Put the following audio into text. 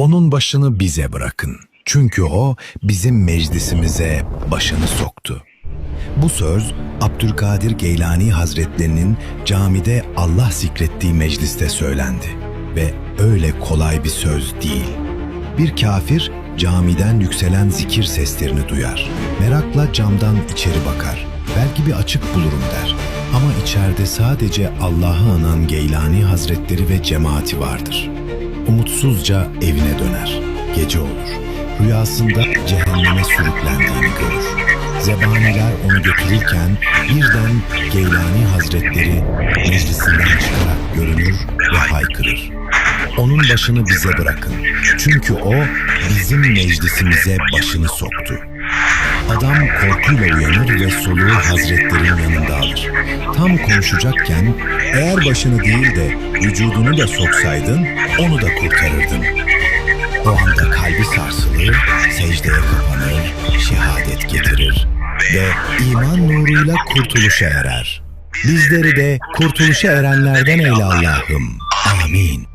Onun başını bize bırakın. Çünkü o bizim meclisimize başını soktu. Bu söz Abdülkadir Geylani Hazretlerinin camide Allah zikrettiği mecliste söylendi ve öyle kolay bir söz değil. Bir kafir camiden yükselen zikir seslerini duyar. Merakla camdan içeri bakar. Belki bir açık bulurum der. Ama içeride sadece Allah'ı anan Geylani Hazretleri ve cemaati vardır. Umutsuzca evine döner. Gece olur. Rüyasında cehenneme sürüklendiğini görür. Zebaniler onu götürürken birden Geylani Hazretleri meclisinden çıkarak görünür ve haykırır. Onun başını bize bırakın. Çünkü o bizim meclisimize başını soktu. Adam korkuyla uyanır ve soluğu Hazretlerin yanında alır. Tam konuşacakken eğer başını değil de vücudunu da soksaydın onu da kurtarırdın. O anda kalbi sarsılır, secdeye kapanır, şehadet getirir ve iman nuruyla kurtuluşa erer. Bizleri de kurtuluşa erenlerden eyle Allah'ım. Amin.